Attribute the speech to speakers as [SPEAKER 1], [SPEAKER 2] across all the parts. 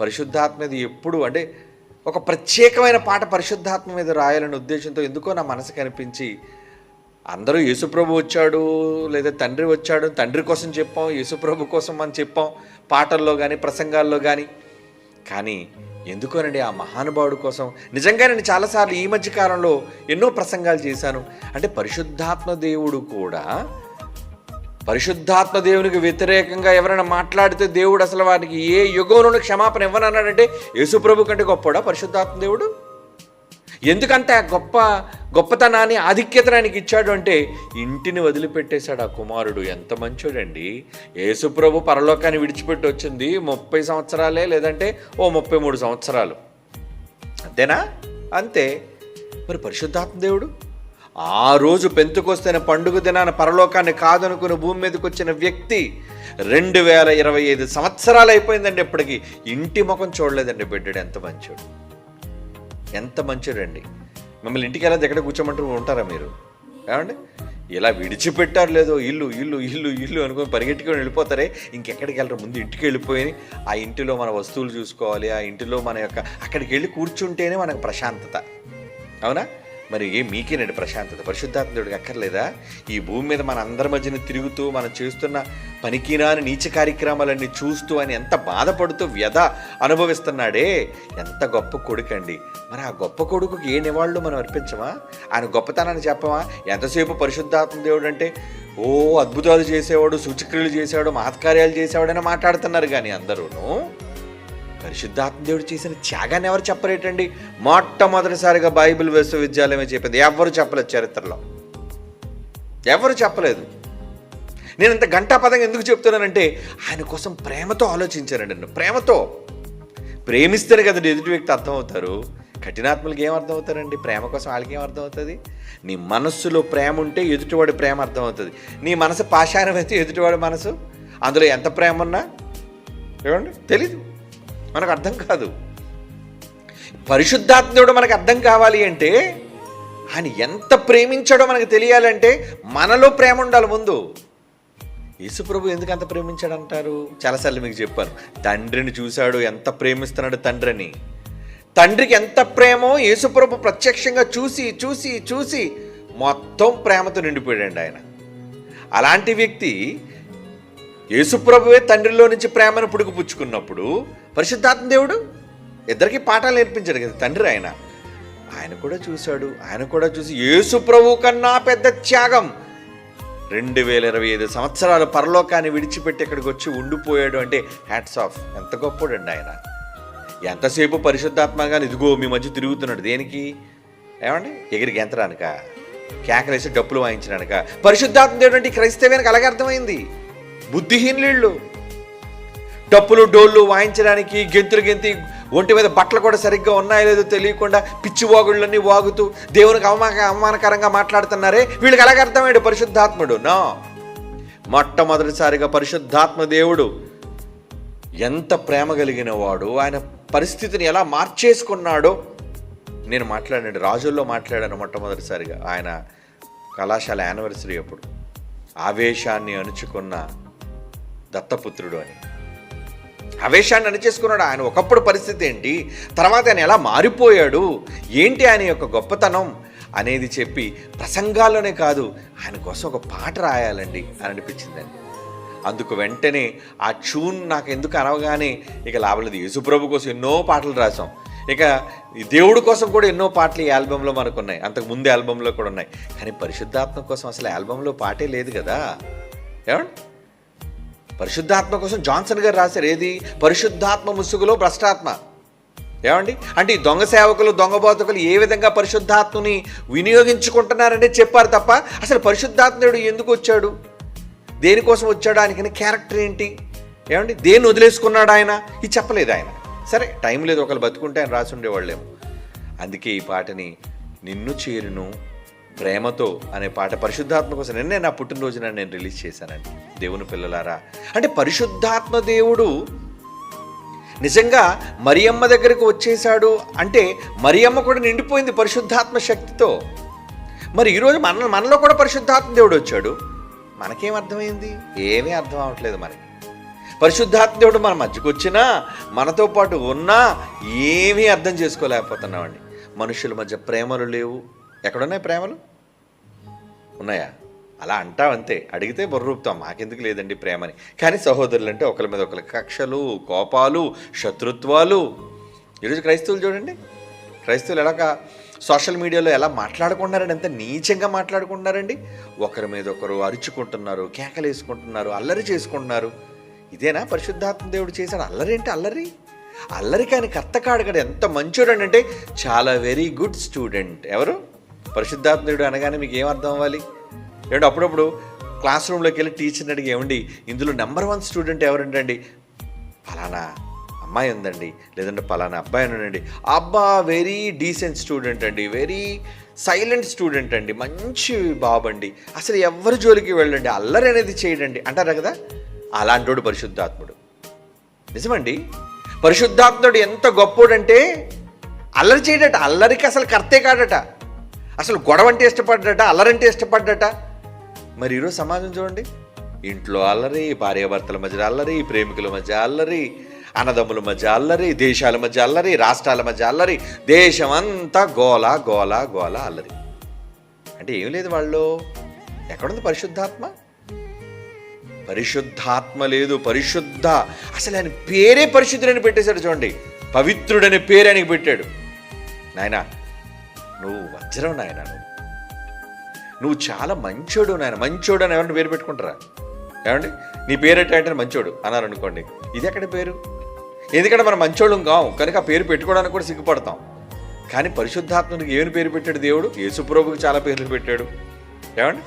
[SPEAKER 1] పరిశుద్ధాత్మ ఇది ఎప్పుడు అంటే ఒక ప్రత్యేకమైన పాట పరిశుద్ధాత్మ మీద రాయాలనే ఉద్దేశంతో ఎందుకో నా మనసు కనిపించి అందరూ యేసుప్రభు వచ్చాడు లేదా తండ్రి వచ్చాడు తండ్రి కోసం చెప్పాం యేసుప్రభు కోసం అని చెప్పాం పాటల్లో కానీ ప్రసంగాల్లో కానీ కానీ ఎందుకోనండి ఆ మహానుభావుడు కోసం? నిజంగా నేను చాలాసార్లు ఈ మధ్య కాలంలో ఎన్నో ప్రసంగాలు చేశాను. అంటే పరిశుద్ధాత్మ దేవుడు కూడా పరిశుద్ధాత్మ దేవునికి వ్యతిరేకంగా ఎవరైనా మాట్లాడితే దేవుడు అసలు వారికి ఏ యుగంలోనూ క్షమాపణ ఇవ్వనన్నాడంటే యేసుప్రభు కంటే గొప్పడా పరిశుద్ధాత్మ దేవుడు? ఎందుకంటే ఆ గొప్ప గొప్పతనాన్ని ఆధిక్యతను ఆయనకి ఇచ్చాడు అంటే ఇంటిని వదిలిపెట్టేశాడు ఆ కుమారుడు. ఎంత మంచోడండి. యేసుప్రభు పరలోకాన్ని విడిచిపెట్టి వచ్చింది ముప్పై సంవత్సరాలే లేదంటే ఓ ముప్పై మూడు సంవత్సరాలు. అంతేనా? అంతే. మరి పరిశుద్ధాత్మ దేవుడు? ఆ రోజు పెంతుకొస్తేనే పండుగ దినాన పరలోకాన్ని కాదనుకుని భూమి మీదకి వచ్చిన వ్యక్తి రెండు వేల ఇరవై ఐదు సంవత్సరాలు అయిపోయిందండి ఇప్పటికి. ఇంటి ముఖం చూడలేదండి బిడ్డడు. ఎంత మంచోడు. ఎంత మంచిదండి మిమ్మల్ని ఇంటికి వెళ్ళదు ఎక్కడ కూర్చోమంటారు ఉంటారా మీరు? ఏమండి? ఇలా విడిచిపెట్టారు లేదో ఇల్లు ఇల్లు ఇల్లు ఇల్లు అనుకుని పరిగెట్టుకొని వెళ్ళిపోతారే. ఇంకెక్కడికి వెళ్ళరు ముందు ఇంటికి వెళ్ళిపోయి ఆ ఇంటిలో మన వస్తువులు చూసుకోవాలి ఆ ఇంటిలో మన యొక్క అక్కడికి వెళ్ళి కూర్చుంటేనే మనకు ప్రశాంతత. అవునా? మరి ఏ మీకేనండి ప్రశాంతత? పరిశుద్ధాత్ముడికి అక్కర్లేదా? ఈ భూమి మీద మన అందరి మధ్యన తిరుగుతూ మనం చేస్తున్న పనికిరాని నీచ కార్యక్రమాలన్నీ చూస్తూ అని ఎంత బాధపడుతూ వ్యధ అనుభవిస్తున్నాడే? ఎంత గొప్ప కొడుకండి. మరి ఆ గొప్ప కొడుకుకి ఏ నివాళులు మనం అర్పించమా? ఆయన గొప్పతనాన్ని చెప్పమా? ఎంతసేపు పరిశుద్ధాత్మ దేవుడు అంటే ఓ అద్భుతాలు చేసేవాడు సూచక్రియలు చేసేవాడు మహత్కార్యాలు చేసేవాడని మాట్లాడుతున్నారు కానీ అందరూను. పరిశుద్ధాత్మ దేవుడు చేసిన త్యాగాన్ని ఎవరు చెప్పరేటండి? మొట్టమొదటిసారిగా బైబిల్ విశ్వవిద్యాలయమే చెప్పింది. ఎవరు చెప్పలేదు చరిత్రలో? ఎవరు చెప్పలేదు? నేను ఇంత గంటాపదంగా ఎందుకు చెప్తున్నానంటే ఆయన కోసం ప్రేమతో ఆలోచించారండి నన్ను. ప్రేమతో. ప్రేమిస్తేనే కదా ఎదుటి వ్యక్తి అర్థమవుతారు. కఠినాత్మలకి ఏం అర్థమవుతారండి? ప్రేమ కోసం వాళ్ళకి ఏం అర్థమవుతుంది? నీ మనస్సులో ప్రేమ ఉంటే ఎదుటివాడి ప్రేమ అర్థమవుతుంది. నీ మనసు పాషాణం అయితే ఎదుటివాడి మనసు? అందులో ఎంత ప్రేమ ఉన్నా? ఏమండి? తెలీదు. మనకు అర్థం కాదు. పరిశుద్ధాత్ముడు మనకు అర్థం కావాలి అంటే ఆయన ఎంత ప్రేమించాడో మనకు తెలియాలంటే మనలో ప్రేమ ఉండాలి ముందు. యేసుప్రభు ఎందుకు అంత ప్రేమించాడు అంటారు చాలాసార్లు మీకు చెప్పాను. తండ్రిని చూశాడు ఎంత ప్రేమిస్తున్నాడు తండ్రిని. తండ్రికి ఎంత ప్రేమో యేసుప్రభు ప్రత్యక్షంగా చూసి చూసి చూసి మొత్తం ప్రేమతో నిండిపోయాడు ఆయన. అలాంటి వ్యక్తి యేసుప్రభువే తండ్రిలో నుంచి ప్రేమను పుడుకుపుచ్చుకున్నప్పుడు పరిశుద్ధాత్మ దేవుడు ఇద్దరికి పాఠాలు నేర్పించాడు కదా తండ్రి ఆయన. ఆయన కూడా చూశాడు ఆయన కూడా చూసి యేసుప్రభు కన్నా పెద్ద త్యాగం. రెండు వేల ఇరవై ఐదు సంవత్సరాలు పరలోకాన్ని విడిచిపెట్టి ఇక్కడికి వచ్చి ఉండిపోయాడు అంటే హ్యాట్స్ ఆఫ్ ఎంత గొప్పడండి ఆయన. ఎంతసేపు పరిశుద్ధాత్మగా ఇదిగో మీ మధ్య తిరుగుతున్నాడు. దేనికి? ఏమండి? ఎగిరికి ఎంతరానుక? కేకలేసి డప్పులు వాయించడానిక పరిశుద్ధాత్మ దేవుడు అంటే ఈ క్రైస్తవ్యానికి అలాగే అర్థమైంది. బుద్ధిహీనులు డప్పులు డోళ్ళు వాయించడానికి గెంతులు గెంతి ఒంటి మీద బట్టలు కూడా సరిగ్గా ఉన్నాయో లేదో తెలియకుండా పిచ్చి వాగుళ్ళన్నీ వాగుతూ దేవునికి అవమాన అవమానకరంగా మాట్లాడుతున్నారే? వీళ్ళకి ఎలాగ అర్థమయ్యాడు పరిశుద్ధాత్ముడు? నా. మొట్టమొదటిసారిగా పరిశుద్ధాత్మ దేవుడు ఎంత ప్రేమ కలిగిన వాడు ఆయన పరిస్థితిని ఎలా మార్చేసుకున్నాడో నేను మాట్లాడాను రాజుల్లో మాట్లాడాను మొట్టమొదటిసారిగా. ఆయన కళాశాల యానివర్సరీ అప్పుడు. ఆవేశాన్ని అణుచుకున్న దత్తపుత్రుడు అని. ఆవేశాన్ని అణిచేసుకున్నాడు. ఆయన ఒకప్పుడు పరిస్థితి ఏంటి? తర్వాత ఆయన ఎలా మారిపోయాడు? ఏంటి ఆయన యొక్క గొప్పతనం? అనేది చెప్పి ప్రసంగాల్లోనే కాదు ఆయన కోసం ఒక పాట రాయాలండి అని అనిపించిందండి. అందుకు వెంటనే ఆ ట్యూన్ నాకు ఎందుకు అనవగానే ఇక లాభలేదు. యేసుప్రభు కోసం ఎన్నో పాటలు రాసాం ఇక ఈ దేవుడి కోసం కూడా ఎన్నో పాటలు ఈ ఆల్బంలో మనకు ఉన్నాయి అంతకు ముందు ఆల్బంలో కూడా ఉన్నాయి. కానీ పరిశుద్ధాత్మ కోసం అసలు ఆల్బంలో పాటే లేదు కదా. ఏమండి? పరిశుద్ధాత్మ కోసం జాన్సన్ గారు రాశారు. ఏది? పరిశుద్ధాత్మ ముసుగులో భ్రష్టాత్మ. ఏమండి? అంటే ఈ దొంగ సేవకులు దొంగ బోధకులు ఏ విధంగా పరిశుద్ధాత్మని వినియోగించుకుంటున్నారనే చెప్పారు తప్ప అసలు పరిశుద్ధాత్ముడు ఎందుకు వచ్చాడు? దేనికోసం వచ్చాడు? ఆయనకి క్యారెక్టర్ ఏంటి? ఏమండి? దేన్ని వదిలేసుకున్నాడు ఆయన? ఇది చెప్పలేదు ఆయన. సరే టైం లేదు ఒకళ్ళు బతుకుంటే ఆయన రాసి ఉండేవాళ్ళేమో. అందుకే ఈ పాటని నిన్ను చేరును ప్రేమతో అనే పాట పరిశుద్ధాత్మ కోసం నిన్నే నా పుట్టినరోజున నేను రిలీజ్ చేశానండి. దేవుని పిల్లలారా? అంటే పరిశుద్ధాత్మ దేవుడు నిజంగా మరియమ్మ దగ్గరకు వచ్చేసాడు అంటే మరియమ్మ కూడా నిండిపోయింది పరిశుద్ధాత్మ శక్తితో. మరి ఈరోజు మన మనలో కూడా పరిశుద్ధాత్మ దేవుడు వచ్చాడు. మనకేం అర్థమైంది? ఏమీ అర్థం అవ్వట్లేదు మనకి. పరిశుద్ధాత్మ దేవుడు మన మధ్యకు వచ్చినా మనతో పాటు ఉన్నా ఏమీ అర్థం చేసుకోలేకపోతున్నామండి. మనుషుల మధ్య ప్రేమలు లేవు. ఎక్కడున్నాయి ప్రేమలు? ఉన్నాయా? అలా అంటాం అంతే. అడిగితే బుర్రూపుతాం మాకెందుకు లేదండి ప్రేమని. కానీ సహోదరులు అంటే ఒకరి మీద ఒకరి కక్షలు కోపాలు శత్రుత్వాలు. ఈరోజు క్రైస్తవులు చూడండి. క్రైస్తవులు ఎలాగ సోషల్ మీడియాలో ఎలా మాట్లాడుకుంటున్నారండి? ఎంత నీచంగా మాట్లాడుకుంటున్నారండి? ఒకరి మీద ఒకరు అరుచుకుంటున్నారు కేకలేసుకుంటున్నారు అల్లరి చేసుకుంటున్నారు. ఇదేనా పరిశుద్ధాత్మ దేవుడు చేశాడు? అల్లరి ఏంటి అల్లరి? అల్లరి కానీ కర్త కాడగడు ఎంత మంచోడండి అంటే చాలా వెరీ గుడ్ స్టూడెంట్ ఎవరు? పరిశుద్ధాత్మ దేవుడు అనగానే మీకు ఏం అర్థం అవ్వాలి? ఏమంటే అప్పుడప్పుడు క్లాస్ రూమ్లోకి వెళ్ళి టీచర్ని అడిగి ఏమండి ఇందులో నెంబర్ వన్ స్టూడెంట్ ఎవరంటండి ఫలానా అమ్మాయి ఉందండి. లేదంటే పలానా అబ్బాయి ఉండండి అబ్బా వెరీ డీసెంట్ స్టూడెంట్ అండి. వెరీ సైలెంట్ స్టూడెంట్ అండి. మంచి బాబండి అసలు ఎవరి జోలికి వెళ్ళండి? అల్లరి అనేది చేయడండి. అంటారా కదా అలాంటోడు పరిశుద్ధాత్ముడు. నిజమండి. పరిశుద్ధాత్ముడు ఎంత గొప్పోడంటే అల్లరి చేయడట. అల్లరికి అసలు కర్తే కాడట. అసలు గొడవ అంటే ఇష్టపడ్డట అల్లరంటే ఇష్టపడ్డట. మరి ఈరోజు సమాజం చూడండి. ఇంట్లో అల్లరి భార్యాభర్తల మధ్య అల్లరి ప్రేమికుల మధ్య అల్లరి అన్నదమ్ముల మధ్య అల్లరి దేశాల మధ్య అల్లరి రాష్ట్రాల మధ్య అల్లరి దేశం అంతా గోల గోల గోల అల్లరి. అంటే ఏం లేదు వాళ్ళు. ఎక్కడుంది పరిశుద్ధాత్మ? పరిశుద్ధాత్మ లేదు పరిశుద్ధ. అసలు ఆయన పేరే పరిశుద్ధుడని పెట్టేశాడు చూడండి. పవిత్రుడనే పేరు ఆయనకి పెట్టాడు. నాయనా నువ్వు వజ్రం నాయన నువ్వు. నువ్వు చాలా మంచోడు నాయన మంచోడు అని ఎవరిని పేరు పెట్టుకుంటారా? ఏమండి? నీ పేరు అంటే మంచోడు అన్నారు అనుకోండి ఇది ఎక్కడ పేరు? ఎందుకంటే మనం మంచోళ్ళం కావు కనుక ఆ పేరు పెట్టుకోవడానికి కూడా సిగ్గుపడతాం. కానీ పరిశుద్ధాత్మనికి ఏమి పేరు పెట్టాడు దేవుడు? యేసుప్రభుకి చాలా పేర్లు పెట్టాడు. ఏమండి?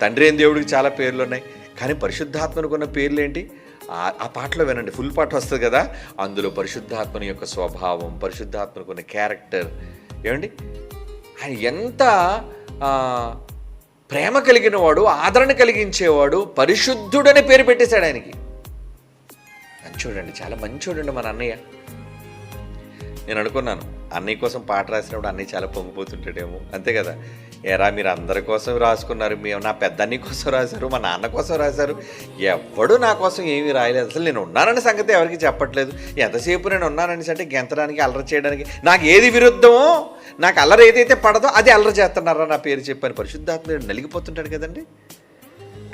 [SPEAKER 1] తండ్రి అయిన దేవుడికి చాలా పేర్లు ఉన్నాయి. కానీ పరిశుద్ధాత్మనికి ఉన్న పేర్లు ఏంటి? ఆ- పాటలో వినండి ఫుల్ పాట వస్తుంది కదా? అందులో పరిశుద్ధాత్మని యొక్క స్వభావం పరిశుద్ధాత్మకు ఉన్న క్యారెక్టర్. ఏమండి? ఆయన ఎంత ప్రేమ కలిగిన వాడు ఆదరణ కలిగించేవాడు పరిశుద్ధుడని పేరు పెట్టేశాడు ఆయనకి. మంచోడండి చాలా మంచోడండి మన అన్నయ్య నేను అనుకున్నాను అన్నయ్య కోసం పాట రాసినప్పుడు అన్నయ్య చాలా పొంగిపోతుంటాడేమో. అంతే కదా? ఏరా మీరు అందరి కోసం రాసుకున్నారు. మేము నా పెద్ద అన్నయ్య కోసం రాశారు మా నాన్న కోసం రాశారు. ఎవడు నా కోసం ఏమీ రాయలేదు. అసలు నేను ఉన్నానన్న సంగతి ఎవరికి చెప్పట్లేదు. ఎంతసేపు నేను ఉన్నానని అంటే గెంతడానికి అల్లరి చేయడానికి నాకు ఏది విరుద్ధమో నాకు అల్లరి ఏదైతే పడదో అది అల్లరి చేస్తున్నారా నా పేరు చెప్పాను పరిశుద్ధాత్మ నలిగిపోతుంటాడు కదండి.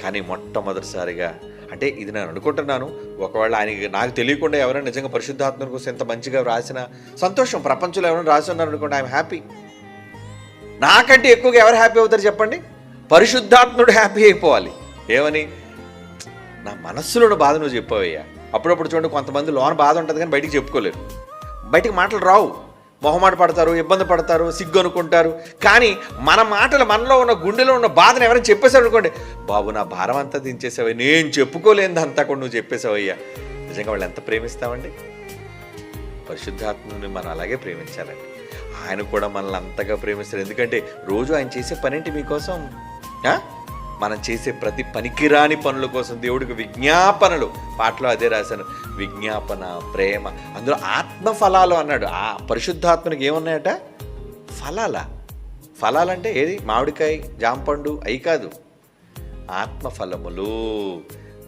[SPEAKER 1] కానీ మొట్టమొదటిసారిగా అంటే ఇది నేను అనుకుంటున్నాను. ఒకవేళ ఆయనకి నాకు తెలియకుండా ఎవరైనా నిజంగా పరిశుద్ధాత్మ కోసం ఎంత మంచిగా రాసిన సంతోషం. ప్రపంచంలో ఎవరైనా రాసి ఉన్నారు అనుకోండి ఐఎమ్ హ్యాపీ నాకంటే ఎక్కువగా ఎవరు హ్యాపీ అవుతారు చెప్పండి? పరిశుద్ధాత్ముడు హ్యాపీ అయిపోవాలి. ఏమని? నా మనస్సులోని బాధ నువ్వు చెప్పావయ్యా. అప్పుడప్పుడు చూడండి కొంతమంది లోన బాధ ఉంటుంది కానీ బయటికి చెప్పుకోలేరు. బయటికి మాటలు రావు. మొహమాట పడతారు ఇబ్బంది పడతారు సిగ్గు అనుకుంటారు. కానీ మన మాటలు మనలో ఉన్న గుండెలో ఉన్న బాధను ఎవరైనా చెప్పేశారు అనుకోండి బాబు నా భారం అంతా దించేసావు నేను చెప్పుకోలేనిది అంతా కూడా నువ్వు చెప్పేసావయ్యా నిజంగా వాళ్ళు ఎంత ప్రేమిస్తామండి? పరిశుద్ధాత్మని మనం అలాగే ప్రేమించాలండి. ఆయన కూడా మనల్ని అంతగా ప్రేమిస్తారు. ఎందుకంటే రోజు ఆయన చేసే పనేంటి మీకోసం? ఆ? మనం చేసే ప్రతి పనికిరాని పనుల కోసం దేవుడికి విజ్ఞాపనలు. పాటలో అదే రాశాను. విజ్ఞాపన ప్రేమ. అందులో ఆత్మ ఫలాలు అన్నాడు. ఆ పరిశుద్ధాత్మనికి ఏమున్నాయట? ఫలాల? ఫలాలంటే ఏది? మామిడికాయ జాంపండు అయి కాదు. ఆత్మఫలములు.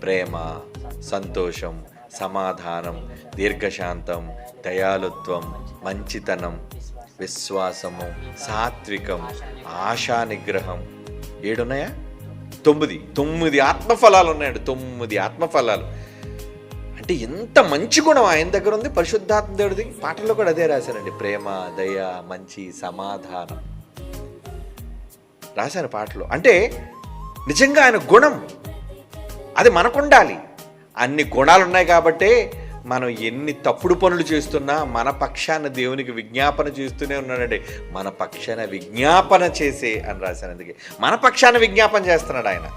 [SPEAKER 1] ప్రేమ సంతోషం సమాధానం దీర్ఘశాంతం దయాలుత్వం మంచితనం విశ్వాసము సాత్వికం ఆశా నిగ్రహం ఏడున్నాయా? తొమ్మిది తొమ్మిది ఆత్మఫలాలు ఉన్నాయండి. తొమ్మిది ఆత్మఫలాలు. అంటే ఎంత మంచి గుణం ఆయన దగ్గర ఉంది? పరిశుద్ధాత్మ దేవుడిది. పాటల్లో కూడా అదే రాశారండి. ప్రేమ దయ మంచి సమాధానం. రాశారు పాటలు. అంటే నిజంగా ఆయన గుణం. అది మనకుండాలి. అన్ని గుణాలు ఉన్నాయి కాబట్టే మనం ఎన్ని తప్పుడు పనులు చేస్తున్నా మన పక్షాన దేవునికి విజ్ఞాపన చేస్తూనే ఉన్నాడండి. మన పక్షాన విజ్ఞాపన చేసే అని రాశాను అందుకే. మన పక్షాన విజ్ఞాపన చేస్తున్నాడు ఆయన.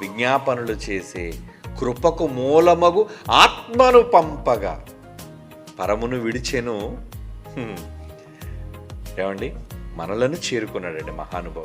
[SPEAKER 1] విజ్ఞాపనలు చేసే కృపకు మూలమగు ఆత్మను పంపగా పరమును విడిచెను. ఏమండి? మనలను చేరుకున్నాడండి మహానుభావుడు.